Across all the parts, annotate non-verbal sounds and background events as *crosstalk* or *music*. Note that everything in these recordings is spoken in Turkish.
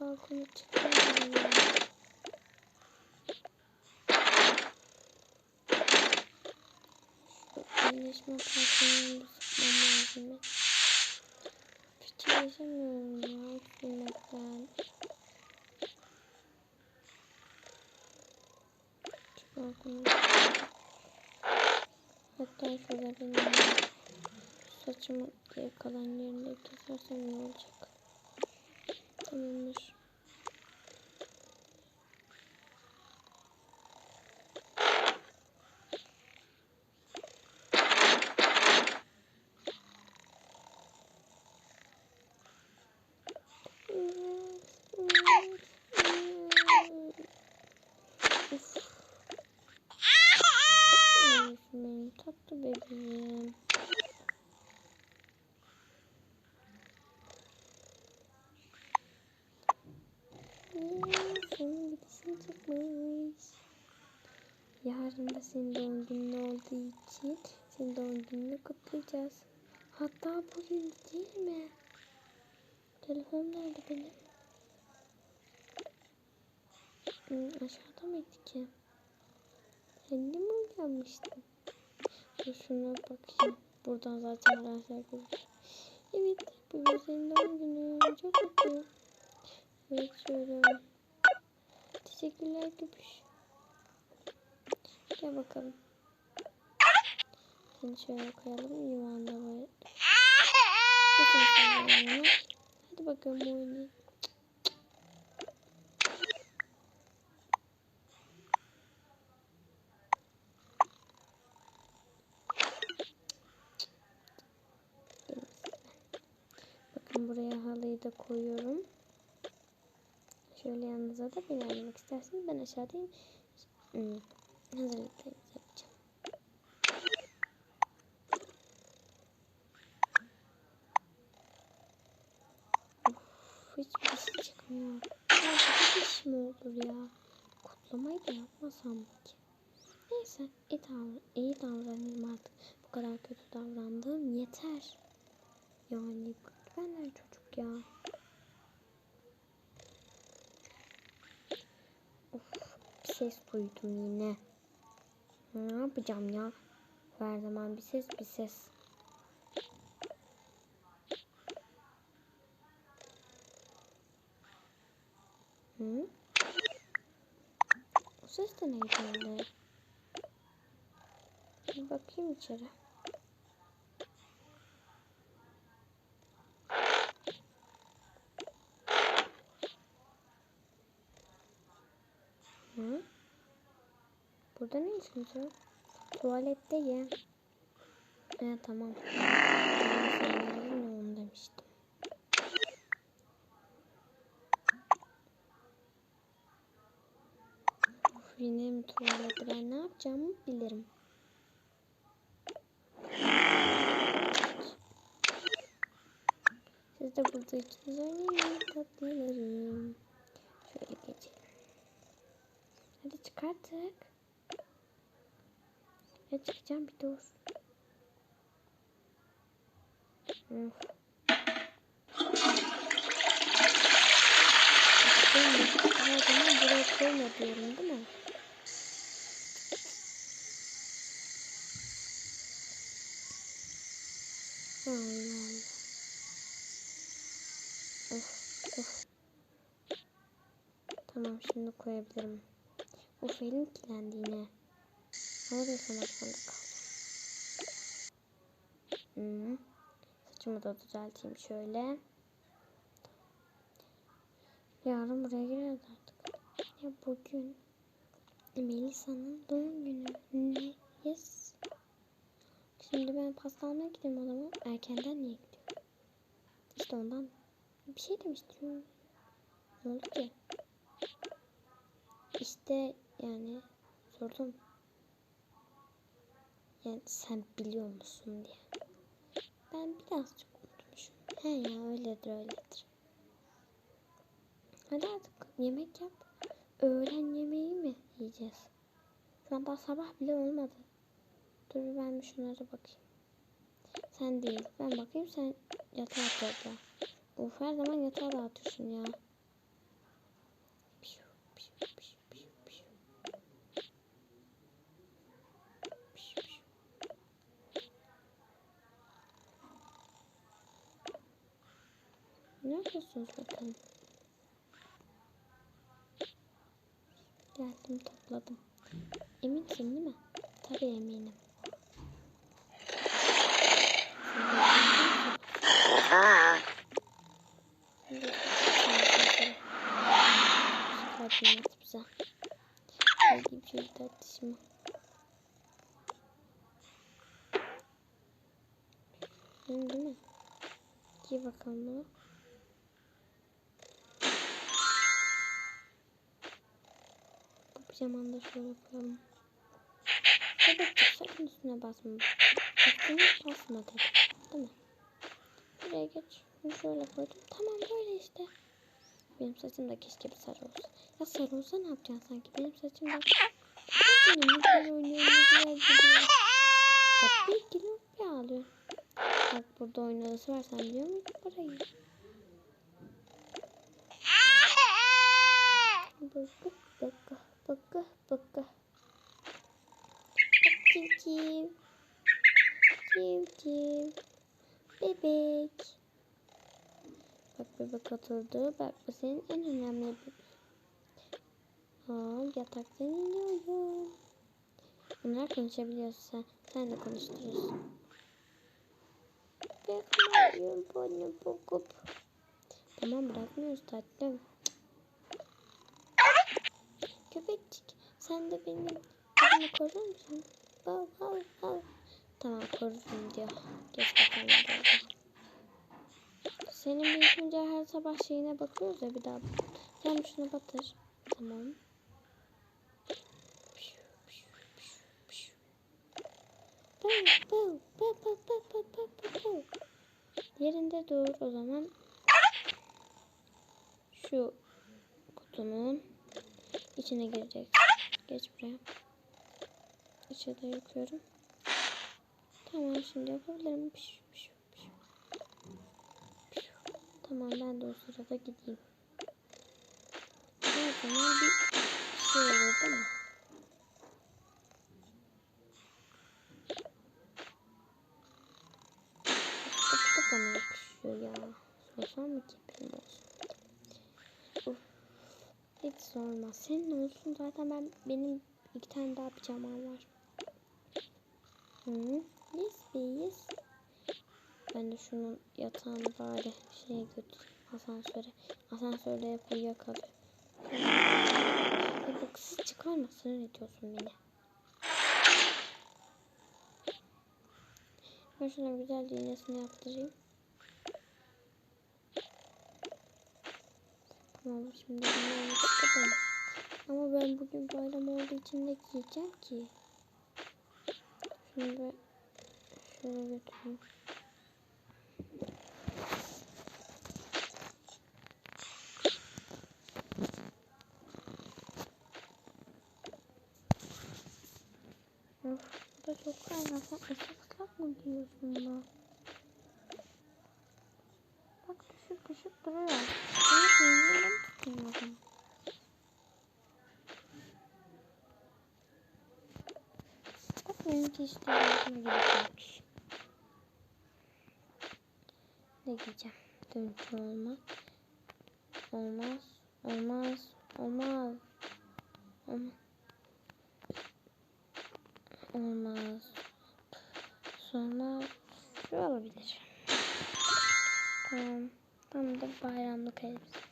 balkona. Şu iyileşme parfümünü sıkmam lazım. Hiç iyileşemiyorum ya. Üzülmekten. Şu balkona Hatta benim saçımı geri kalan yerinde kesersem ne olacak? Tamamdır. Uf. Ay, benim tatlı bebeğim. Senin gidesin çıkmış. Yarın senin doğum günün olduğu için senin doğum gününü kutlayacağız. Hatta bugün değil mi? Telefon nerede benim? Hmm, aşağıda mıydı ki? Kendi mi uyanmıştım? Dur şuna bakayım. Buradan zaten arkadaşlar görür. Evet, bugün senin doğum günün. Çok mutluyum. Evet, şöyle. Teşekkürler Göbüş. Gel bakalım. Seni şöyle koyalım. Yuvanda yanıma. Hadi bakalım oynayın. Bakın buraya halıyı da koyuyorum. Şöyle yanınıza da beni almak isterseniz ben aşağıdayım. Hmm. Hazırlıklarınızı yapacağım. Şey çıkmıyor. Bu iş mi olur ya? Kutlamayı da yapmasam ki? Neyse iyi, davran iyi davranayım artık. Bu kadar kötü davrandığım yeter. Yani benden çocuk ya. Of ses duydum yine. Ne yapacağım ya? Her zaman bir ses bir ses. Hı? O ses de neydi? Bir bakayım içeri. Hı? Burada ne işiniz var? Tuvaletteyim. Evet tamam. Ben sana onu demiştim. Of, yine mi tuvalette ne yapacağımı bilirim. Siz de burada ikiniz oynayın tatlılarım. Şöyle geçelim. Hadi çık Ya çıkacağım bir. Of. Değil mi? Her zaman buraya koyma diyorum değil mi? Of of. Tamam şimdi koyabilirim. Of elim kirlendi yine. Ama da yıkamak zorunda kaldım. Hmm. Saçımı da düzelteyim şöyle. Yarın buraya gireriz artık. Ya bugün Melisa'nın doğum günü. Ne? Yes. Şimdi ben pasta almaya gideyim o zaman. Erkenden niye gidiyorum? İşte ondan bir şey demiştim. Ne oldu ki? İşte yani sordum. Yani sen biliyor musun diye. Ben birazcık unutmuşum. He ya öyledir öyledir. Hadi artık yemek yap. Öğlen yemeği mi yiyeceğiz? Şu an sabah bile olmadı. Dur ben bir şunlara bakayım. Sen değil. Ben bakayım sen yatağa topla. Of her zaman yatağa dağıtıyorsun ya. Ne yapıyorsunuz bakalım? Geldim topladım. Eminsin değil mi? Tabii eminim. Çıkartın bize. Geldiğim şey tartışma. Değil mi? Giy bakalım bunu. Pijamanı da şöyle koyalım. Bebekçik sakın üstüne basma. Üstüne basma dedim. Değil mi? Buraya geç. Bunu şöyle koydum. Tamam böyle işte. Benim saçım da keşke bir sarı olsa. Ya sarı olsa ne yapacaksın sanki? Benim saçım da... Benim güzel oynuyor, güzel gidiyor. Bak bir kilo bir ağlıyor. Bak burada oyun odası var. Sen biliyor musun burayı? Bebek oturdu. Bak bu senin en önemli bebek. Aa, yataktan iniyorum. Bunlar konuşabiliyorsun sen. Sen de konuşturursun. Bırakmıyorum bana bokup. Tamam bırakmıyoruz tatlım. Köpekçik sen de benim kızımı korur musun? Bav bav bav. Tamam korurum diyor. Geç bakalım. Senin büyütünce her sabah şeyine bakıyoruz ya bir daha. Sen şunu batır. Tamam. Yerinde dur o zaman. Şu kutunun içine girecek. Geç buraya. İçeride yakıyorum. Tamam şimdi yapabilirim. Piş, piş. Tamam ben de o sırada gideyim. Her zaman bir şey olur değil mi? Da bana yakışıyor ya. Sorsam mı ki benim olsun? Uf. Hiç sorma. Senin olsun zaten ben benim iki tane daha pijamam var. Hı, yes be yes. Ben de şunun yatağını bari şeye götüreyim. Asansöre. Asansörde hep uyuyakalıyor. Ya bak siz çıkarma sinir ediyorsun beni. Ben şuna güzel iğnesini yaptırayım. Tamam şimdi kapatalım. Ama ben bugün bayram olduğu için ne giyeceğim ki? Şunu şöyle götüreyim. aynen sen ıslıklak mı diyorsun lan? Bak düşük düşük duruyor. Ben yeniden tutuyorum. Bak benimki işte yüzüme gidecekmiş. Ne diyeceğim? Dönüş olmaz. Olmaz. Olmaz. Olmaz. Olmaz. Olmaz. Sonra şu olabilir. Tamam. Tam da bayramlık elbise.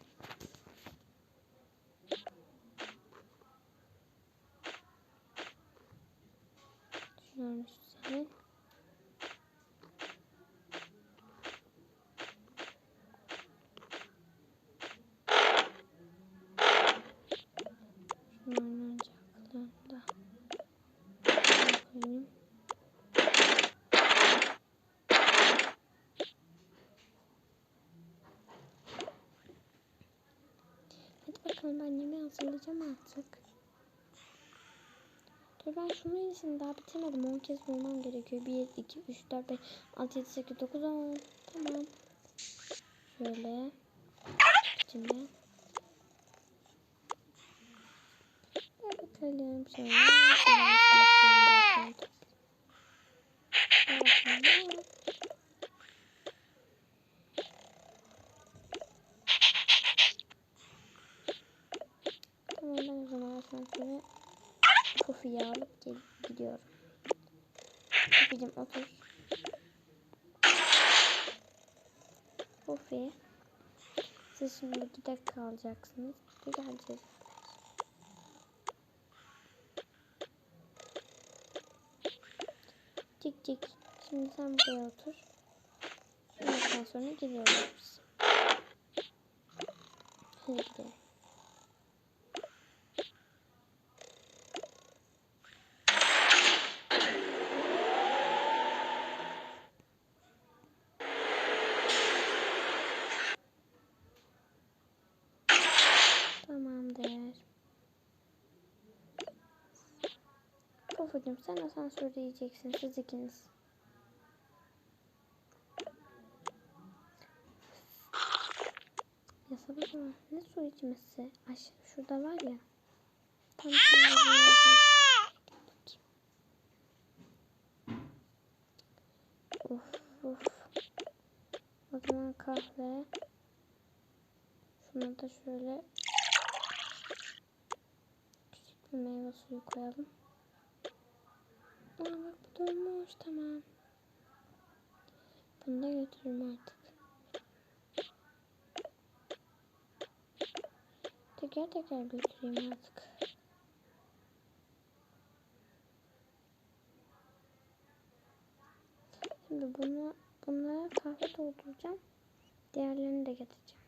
Bakalım ben yemeği hazırlayacağım artık. Dur ben şunu iyisini daha bitirmedim. 10 kez bulmam gerekiyor. 1, 2, 3, 4, 5, 6, 7, 8, 9, 10. Tamam. Şöyle. Ver bakalım. Şöyle. Gel gidiyorum. Gideceğim otur. Buffy. Siz şimdi gidek kalacaksınız. Bir geleceğiz. Cik cik. Şimdi sen buraya otur. Ondan sonra gidiyoruz. Hadi gidelim. Tamamdır. Pofudum sen asansörde yiyeceksin siz ikiniz. Ya sabah ne su içmesi? Aşağı şurada var ya. Tam. Uf uf. O zaman kahve. Şuna da şöyle küçük bir meyve suyu koyalım. Aa bak bu dolmuş tamam. Bunu da götürürüm artık. Teker teker götüreyim artık. Şimdi bunu bunlara kahve dolduracağım. Diğerlerini de getireceğim.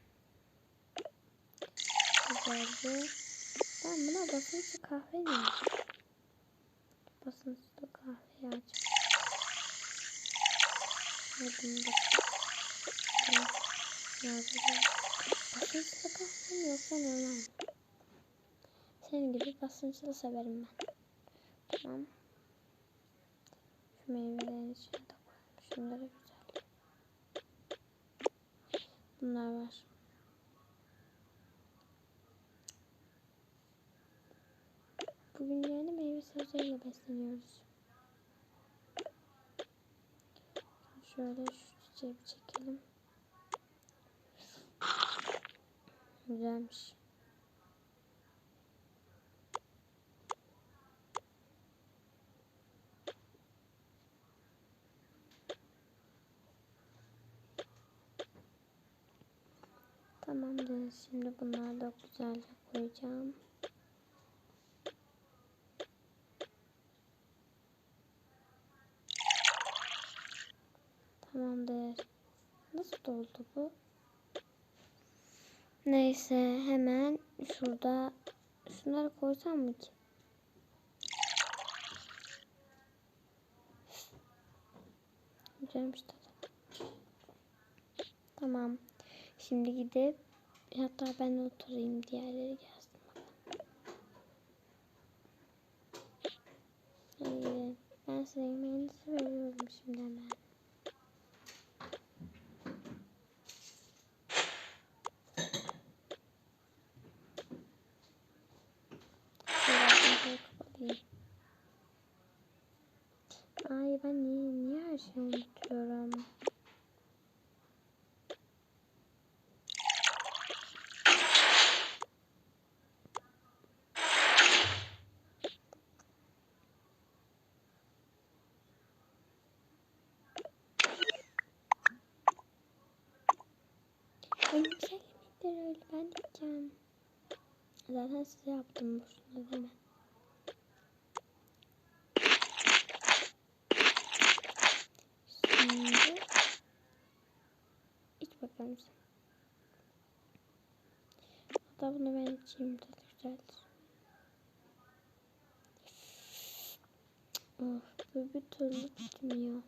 Güzelce. Ben buna basınçlı kahve diyeyim. Basınçlı kahve açacağım. Ve bunu da yazıyorum. Basınçlı kahve yoksa? Senin gibi basınçlı severim ben. Tamam. Şu meyvelerin içine de koyalım. Şunları güzel. Bunlar var. Bugün yani sebzeyle besleniyoruz. Şöyle şu çiçeği bir çekelim. Güzelmiş. Tamamdır. Şimdi bunları da güzelce koyacağım. Tamamdır. Nasıl doldu bu? Neyse hemen şurada şunları koysam mı ki? Güzelmiş tadı. Tamam. Şimdi gidip hatta ben oturayım diğerleri gelsin. Hayır. Ben size yemeğinizi veriyorum şimdi hemen. Kapatayım. Ay ben niye, niye her şeyi unutuyorum? Benim güzel yemekler öyle ben. Zaten size yaptım boşuna deme. Şimdi iç bakalım sen. Hatta bunu ben içeyim. Of bu bir türlü tutmuyor.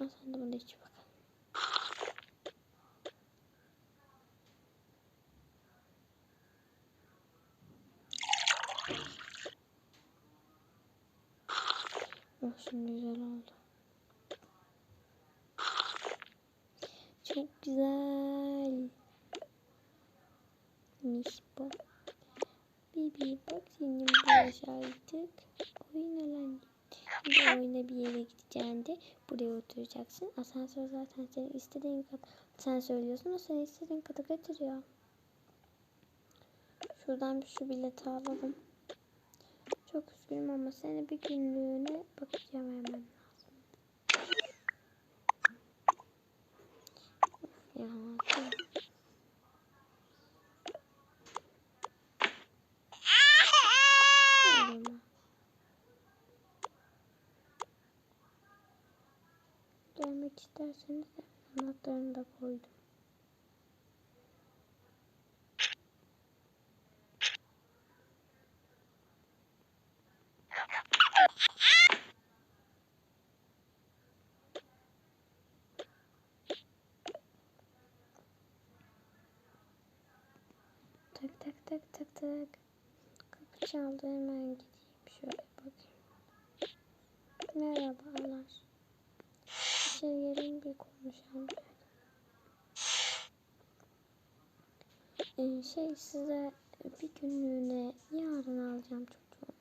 Al sen de bunu iç bakalım. Oh şimdi güzel oldu. Çok güzel. Mis bu. Bibi bak artık. Oyun alan. Şimdi oyuna bir yere gideceğinde buraya oturacaksın. Asansör zaten senin istediğin kadar sen söylüyorsun o seni istediğin kadar götürüyor. Şuradan bir şu bileti alalım. Çok üzgünüm. ama seni bir günlüğüne bakıcıya vermem lazım. Ya. ikkitasini onatonda qo'ydim Ee, şey size bir günlüğüne yarın alacağım çocuğu.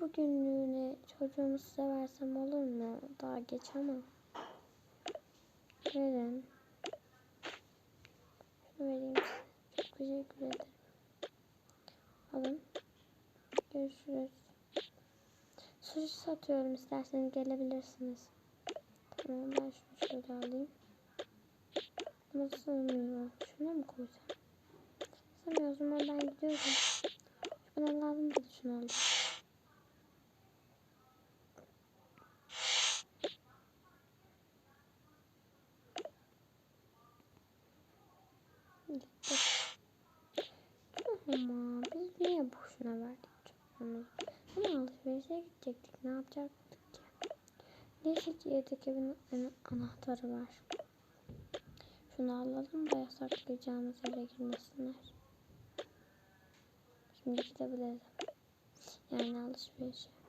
Bu günlüğüne çocuğumu size versem olur mu? Daha geç ama. Verin. Şunu vereyim size. Çok teşekkür ederim. Alın. Görüşürüz. Sushi satıyorum isterseniz gelebilirsiniz. Tamam ben şunu şöyle alayım. Ama sığmıyor. Şuna mı koysam? Sığmıyor o zaman ben gidiyorum. Bana lazım dedi şunu. Gitti. Ama biz niye boşuna verdik? Ama alışverişe gidecektik. Ne yapacaktık ki? Neyse ki yedek evin ana- anahtarı var. Şunu alalım da yasaklayacağımız yere girmesinler. Şimdi gidebiliriz. Yani alışverişe.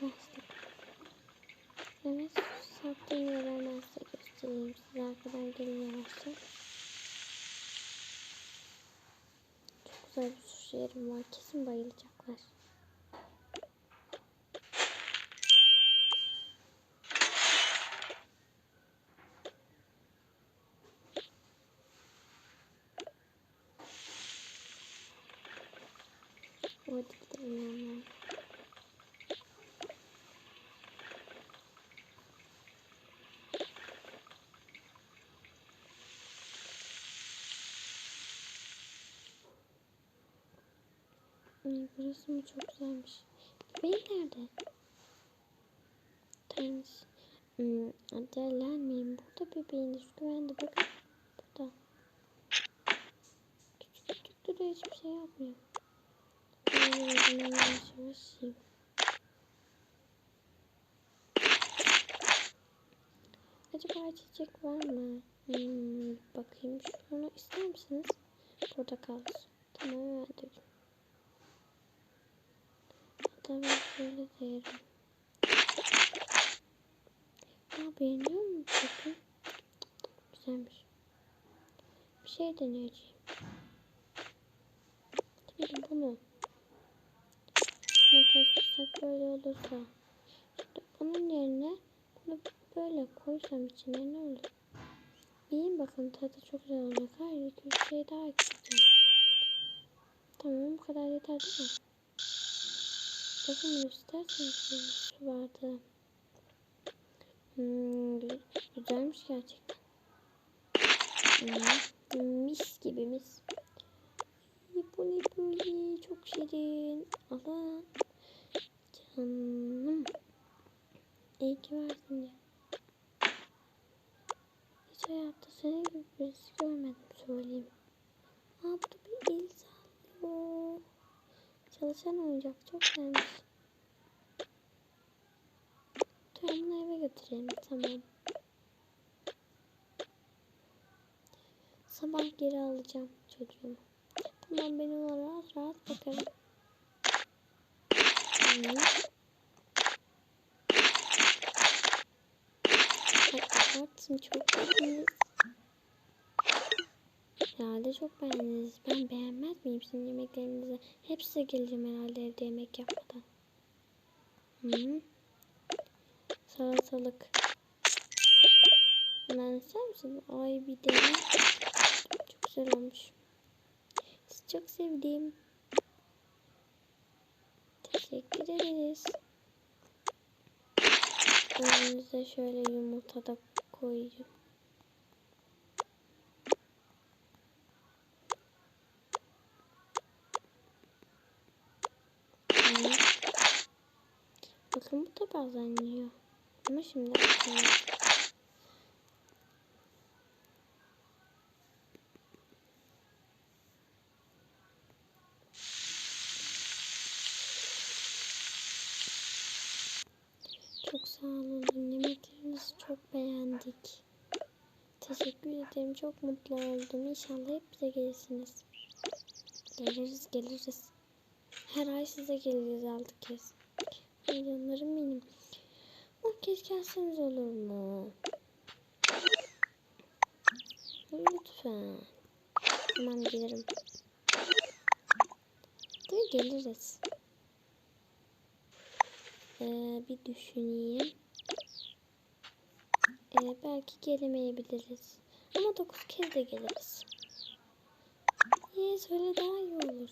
Karşılaştık. Evet, yeri hemen size göstereyim. Siz arkadan gelin yavaşça. Çok güzel bir sushi yerim var. Kesin bayılacaklar. Hadi gidelim yanlarına. Ay, burası mı çok güzelmiş. Bebeğim nerede? Tanesi. Hmm, adelenmeyin. Burada bebeğiniz güvende. Bakın. Burada. Küçük küçük duruyor. Hiçbir şey yapmıyor. Acaba içecek var mı? Hmm, bakayım. Şunu ister misiniz? Kalsın. Tamam dökeyim. Hatta ben şöyle de yerim. Ya beğeniyor musun peki? Güzelmiş. Bir şey deneyeceğim. Şimdi bunu. Buna karıştırsak böyle olursa. Şimdi bunun yerine bunu böyle koysam içine ne olur? Yiyin bakın tadı çok güzel olacak. Hayır iki üç şey daha ekleyeceğim. Tamam bu kadar yeter değil mi? Bakın isterseniz şöyle su bardağı. Hmm, gü- güzelmiş gerçekten. Hmm, mis gibi mis. Bu ne böyle çok şirin. Alın. Canım. İyi ki varsın ya. Hiç hayatta senin gibi birisi görmedim söyleyeyim. Aa bu bir el sallıyor. Çalışan oyuncak çok sevmiş. Bunu eve götürelim tamam. Sabah geri alacağım çocuğumu. Tamam ben ona rahat rahat bakarım. Hı. Ay abartım çok beğendiniz. Herhalde çok beğendiniz. Ben beğenmez miyim sizin yemeklerinizi? Hepsi geleceğim herhalde evde yemek yapmadan. Hı. Salatalık. Bundan ister misin? Ay bir deneyim. Çok güzel olmuş. Sizi çok sevdim. Teşekkür ederiz. Önümüze şöyle yumurta da koyacağım. Hı. Bakın bu da bazen. Ama şimdi. Çok sağ olun. Yemeklerinizi çok beğendik. Teşekkür ederim. Çok mutlu oldum. İnşallah hep bize gelirsiniz. Geliriz geliriz. Her ay size geliriz altı kez. Canlarım benim. On kez gelseniz olur mu? Lütfen. Tamam gelirim. Tabii geliriz. Ee, bir düşüneyim. Ee, belki gelemeyebiliriz. Ama dokuz kez de geliriz. Yes öyle daha iyi olur.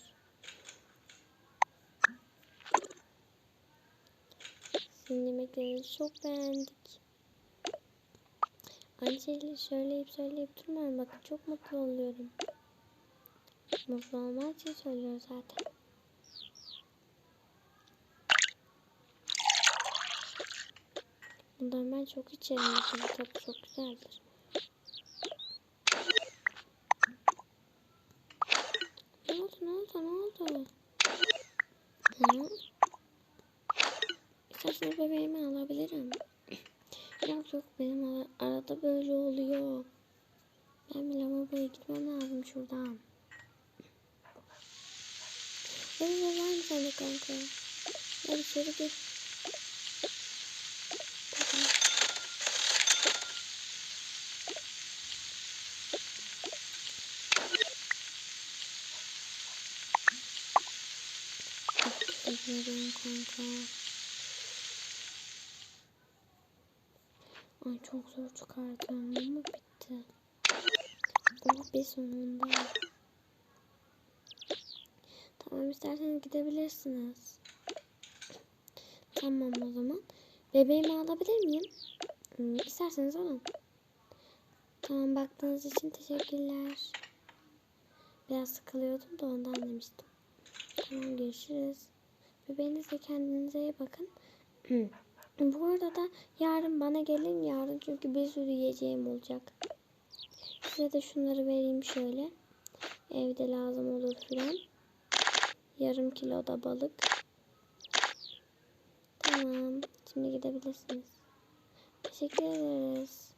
Sizin çok beğendik. Aynı söyleyip söyleyip durmayın. Bakın çok mutlu oluyorum. Mutlu olmak için söylüyor zaten. Bundan ben çok içerim. Mesela tadı çok güzeldir. Ne oldu ne oldu ne oldu? Hı? İsterseniz bebeğimi alabilirim. Yok yok benim ara- arada böyle oluyor. Ben bir lavaboya gitmem lazım şuradan. Bebe var mı sende kanka? Hadi içeri gir. Teşekkür ederim. Çok zor çıkardım ama bitti. Oh be sonunda. Tamam isterseniz gidebilirsiniz. Tamam o zaman. Bebeğimi alabilir miyim? Hmm, isterseniz alın. Tamam baktığınız için teşekkürler. Biraz sıkılıyordum da ondan demiştim. Tamam görüşürüz. Bebeğinizle kendinize iyi bakın. *clears throat* Bu arada yarın bana gelin yarın çünkü bir sürü yiyeceğim olacak. Size de şunları vereyim şöyle. Evde lazım olur filan. Yarım kilo da balık. Tamam. Şimdi gidebilirsiniz. Teşekkür ederiz.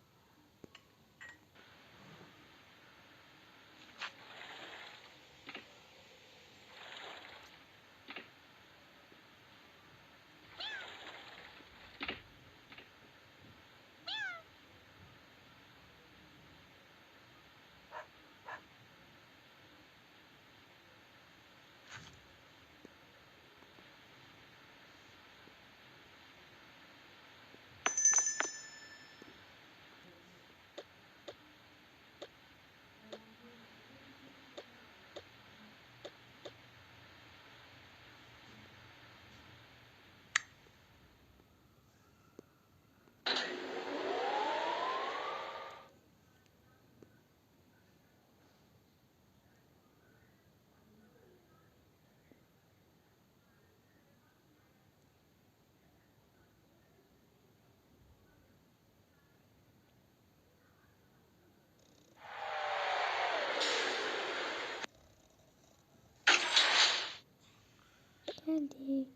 Geldik.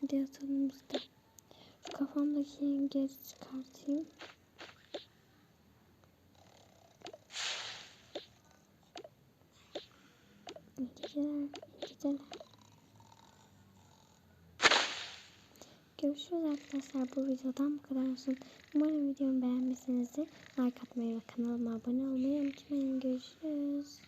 Hadi yatalım biz de. Kafamdaki geri çıkartayım. İyi geceler, iyi geceler. Görüşürüz arkadaşlar. Bu videodan bu kadar olsun. Umarım videomu beğenmişsinizdir. Like atmayı ve kanalıma abone olmayı unutmayın. Görüşürüz.